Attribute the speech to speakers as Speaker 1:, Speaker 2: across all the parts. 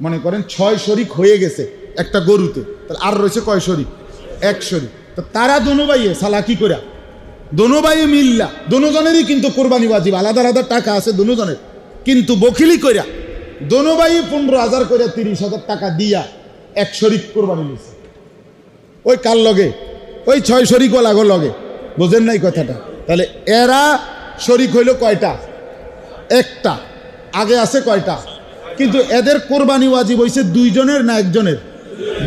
Speaker 1: মনে করেন ছয় শরিক হয়ে গেছে একটা গরুতে, তাহলে আর রয়েছে কয় শরিক? এক শরিক। তো তারা দোনো ভাইয়ে, সালা কি করে দোনো ভাইয়ে মিল্লা দোনোজনেরই কিন্তু কোরবানি ওয়াজিব, আলাদা আলাদা টাকা আছে দোনোজনের কিন্তু বকিলি কইরা, দোনো ভাই পনেরো হাজার করে তিরিশ হাজার টাকা দিয়া এক শরিক কোরবানি নিছে। ওই কার লগে? ওই ছয় শরিক লাগো লগে। বোঝেন নাই কথাটা? তাহলে এরা শরিক হইল কয়টা? একটা। আগে আছে কয়টা? কিন্তু এদের কোরবানি ওয়াজিব হইছে দুইজনের না একজনের?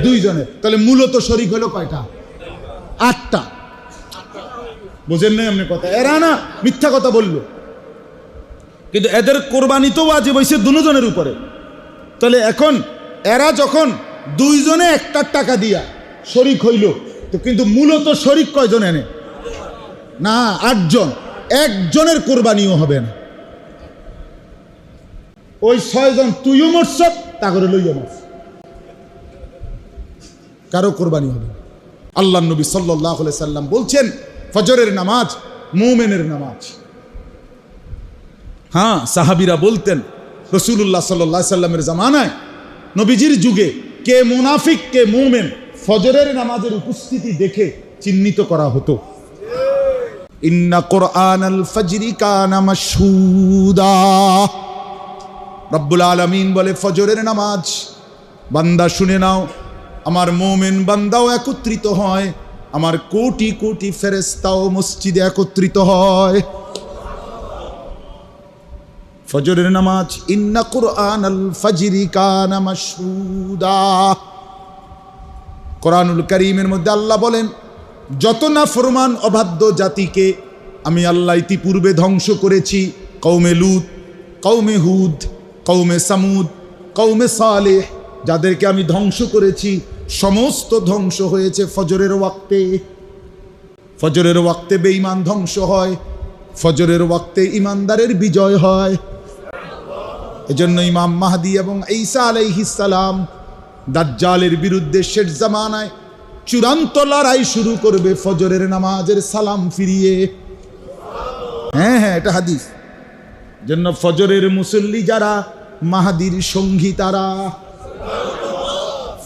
Speaker 1: দুইজনের। তাহলে মূলত শরিক হইল কয়টা? আটটা। বুঝেন নাই এমনি কথা? এরা না মিথ্যা কথা বলল। কিন্তু এদের কোরবানি তো ওয়াজিব হইছে দুজনের উপরে। তাহলে এখন এরা যখন দুইজনে একটা টাকা দিয়া শরিক হইল, তো কিন্তু মূলত শরিক কয়জন এনে? না, আটজন। একজনের কোরবানিও হবে না। ওই ছয়জন তুইও মরছ তা করে লইয়া মরছ। কারও কোরবানি হবে আল্লাহ নবী সাল্লাহ সাল্লাম বলছেন, ফজরের নামাজ মুমেনের নামাজ। হ্যাঁ সাহাবিরা বলতেন রসুল্লাহ সাল্লাহ সাল্লামের জামানায়, নবীজির যুগে কে মুনাফিক, কে মুমেন, ফজরের নামাজের উপস্থিতি দেখে চিহ্নিত করা হতো। ইন্না কোরআন আল ফজরি কানা মাশহুদা। রব্বুল আলামিন বলে, ফজরের নামাজ, বান্দা শুনে নাও, আমার মোমেন বান্দাও একত্রিত হয়, আমার কোটি কোটি ফেরেস্তাও মসজিদে একত্রিত হয়। ফজরের নামাজ, ইন্না কোরআন আল ফজরি কানা মাশহুদা। কোরআনুল করিমের মধ্যে আল্লাহ বলেন, যত না ফরমান অবাধ্য জাতিকে আমি আল্লাহ ইতিপূর্বে ধ্বংস করেছি কৌমে লুত কৌমে হুদ কৌমে সামুদ কৌমে সালেহ, যাদেরকে আমি ধ্বংস করেছি। সমস্ত ধ্বংস হয়েছে ফজরের ওয়াক্তে। ফজরের ওয়াক্তে বেঈমান ধ্বংস হয়। ফজরের ওয়াক্তে ইমানদারের বিজয় হয়। এজন্য ইমাম মাহাদি এবং ঈসা আলাইহিসালাম দাজ্জালের বিরুদ্ধে শেষ জামানায় চূড়ান্ত লড়াই শুরু করবে ফজরের নামাজের সালাম ফিরিয়ে। হ্যাঁ হ্যাঁ এটা হাদিস। জন্য ফজরের মুসল্লি যারা মাহাদির সঙ্গী তারা।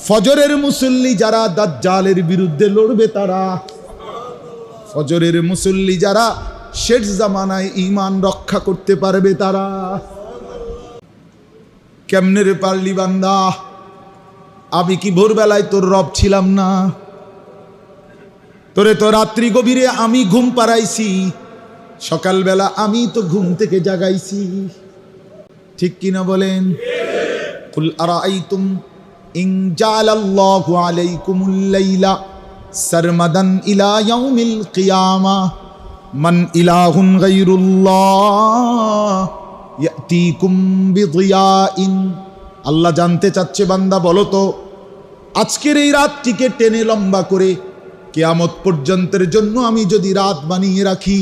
Speaker 1: ফজরের মুসল্লি যারা দাজ্জালের বিরুদ্ধে লড়বে তারা। ফজরের মুসল্লি যারা শেষ জামানায় ইমান রক্ষা করতে পারবে তারা। কেমনে রে পারলি বান্দা? আমি কি ভোরবেলায় তোর রব ছিলাম না? তোরে তো রাত্রি গভীরে আমি ঘুম পাড়াইছি। সকালবেলা আমি তো ঘুম থেকে জাগাইছি। ঠিক কিনা বলেন? কুল আরাইতুম ইন জালাল্লাহু আলাইকুমুল লাইলা সারমাদান ইলা ইয়াউমিল কিয়ামা। মান ইলাহুন গায়রুল্লাহ, ইয়াতিকুম বিদিয়াইন। আল্লাহ জানতে চাচ্ছে বান্দা, বলো তো, আজকের এই রাতটিকে টেনে লম্বা করে কেয়ামত পর্যন্তের জন্য আমি যদি রাত বানিয়ে রাখি,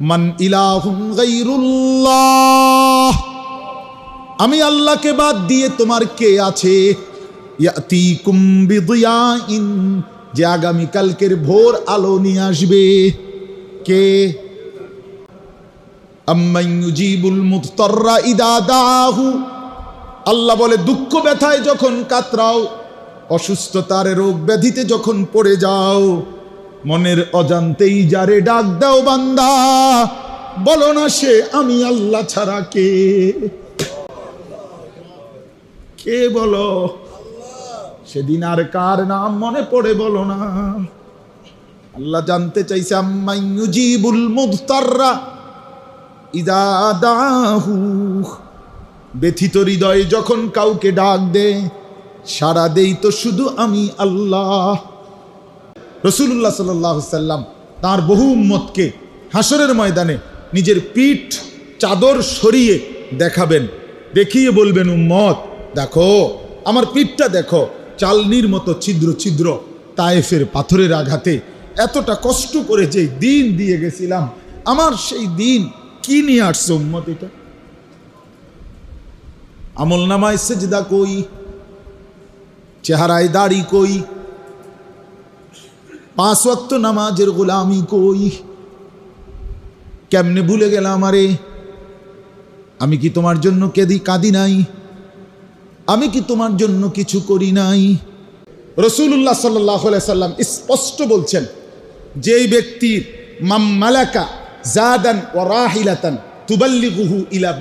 Speaker 1: মান ইলাহুন গায়রুল্লাহ। আমি আল্লাহকে বাদ দিয়ে তোমার কে আছে? যে আগামী কালকের ভোর আলো নিয়ে আসবে। কে? আল্লাহ বলে, দুঃখ ব্যথায় যখন কাতরাও, অসুস্থতার রোগ ব্যাধিতে যখন পড়ে যাও, মনের অজান্তেই যারে ডাক দাও বান্দা, বলো না সে আমি আল্লাহ ছাড়া কে? কে বলো? সেদিন আর কার নাম মনে পড়ে বলো না। আল্লাহ জানতে চাইছে আম্মাইয়ুজিবুল মুদতাররা ইদা দাহু। ব্যথিত হৃদয়ে যখন কাউকে ডাক দে সারা দেই তো শুধু আমি আল্লাহ। রসুল্লাহ সাল্লাম তার বহু উম্মতকে হাসরের ময়দানে নিজের পিঠ চাদর সরিয়ে দেখাবেন, দেখিয়ে বলবেন, উম্মত দেখো, আমার পিঠটা দেখো, চালনির মতো ছিদ্র ছিদ্র, তায়েফের পাথরের আঘাতে। এতটা কষ্ট করে যে দিন দিয়ে গেছিলাম, আমার সেই দিন কি নিয়ে আসছে উম্মত এটা? আমল নামায় সেজদা কই? চেহারায় দাড়ি কই? পাঁচ ওয়াক্ত নামাজের গোলামি কই? কেমনে ভুলে গেলাম আরে? আমি কি তোমার জন্য কেদি কাঁদি নাই? আমি কি তোমার জন্য কিছু করি নাই? রসুল্লাহ সাল্লাহ সাল্লাম স্পষ্ট বলছেন, যেই ব্যক্তির ইলা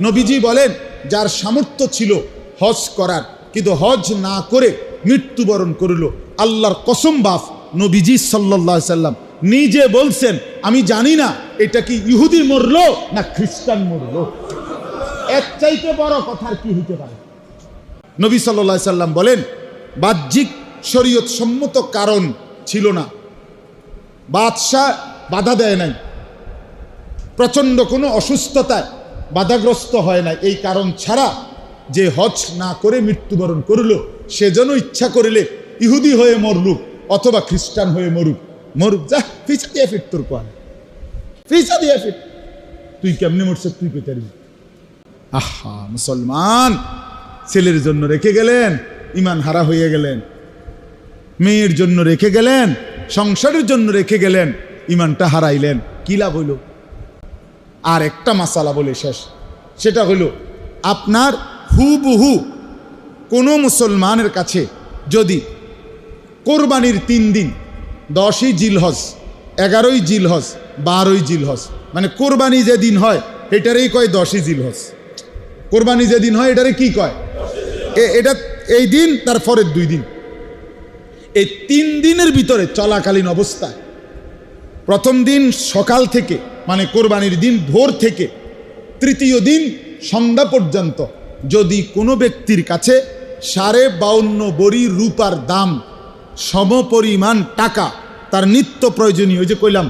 Speaker 1: নবীজি বলেন, যার সামর্থ্য ছিল হজ করার, কিন্তু হজ না করে মৃত্যুবরণ করল, আল্লাহর কসম বাফ নবীজি সাল্লাহ সাল্লাম। নিজে বলছেন, আমি জানি না, এটা কি ইহুদি মরলো না খ্রিস্টান মরলো? এক চাইতে বড় কথার কি হইতে পারে? নবী সাল্লাহ সাল্লাম বলেন, বাহ্যিক শরীয়ত সম্মত কারণ ছিল না। বাদশাহ বাধা দেয় নাই। প্রচণ্ড কোনো অসুস্থতায় বাধাগ্রস্ত হয় না এই কারণ ছাড়া যে হজ না করে মৃত্যুবরণ করল, সে যেন ইচ্ছা করিলে ইহুদি হয়ে মরলুক অথবা খ্রিস্টান হয়ে মরুক। মরুক, যা, ফিসা দিয়ে ফিট তোর কোয়াল। ফিসা দিয়ে ফিট। তুই কেমনে মরছে তুই পেতারি আহা, মুসলমান, ছেলের জন্য রেখে গেলেন, ইমান হারা হয়ে গেলেন। মেয়ের জন্য রেখে গেলেন, সংসারের জন্য রেখে গেলেন, ইমানটা হারাইলেন। কি লাভ হইল? আর একটা মাসালা বলে শেষ। সেটা হলো আপনার হুবহু কোনো মুসলমানের কাছে যদি কোরবানির তিন দিন দশই জিলহজ, এগারোই জিলহজ, বারোই জিলহজ। মানে কোরবানি যে দিন হয়, এটারেই কয় দশই জিলহজ। কোরবানি যে দিন হয়, এটারে কি কয়? এটা, এই দিন, তার পরের দুই দিন। এই তিন দিনের ভিতরে চলাকালীন অবস্থায়, প্রথম দিন সকাল থেকে মানে কোরবানির দিন ভোর থেকে, তৃতীয় দিন সন্ধ্যা পর্যন্ত, যদি কোনো ব্যক্তির কাছে সাড়ে বাউন্ন বড়ি রূপার দাম সমপরিমাণ টাকা তার নিত্য প্রয়োজনীয়। ওই যে কইলাম,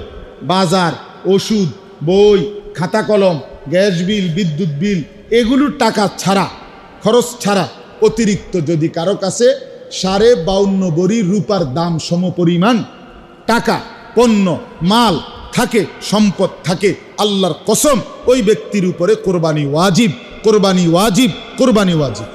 Speaker 1: বাজার, ওষুধ, বই, খাতা কলম, গ্যাস বিল, বিদ্যুৎ বিল এগুলোর টাকা ছাড়া, খরচ ছাড়া অতিরিক্ত যদি কারও কাছে সাড়ে বাউন্ন বড়ি রূপার দাম সমপরিমাণ টাকা, পণ্য, মাল থাকে, সম্পদ থাকে, আল্লাহর কসম, ওই ব্যক্তির উপরে কোরবানি ওয়াজিব কোরবানি ওয়াজিব কোরবানি ওয়াজিব।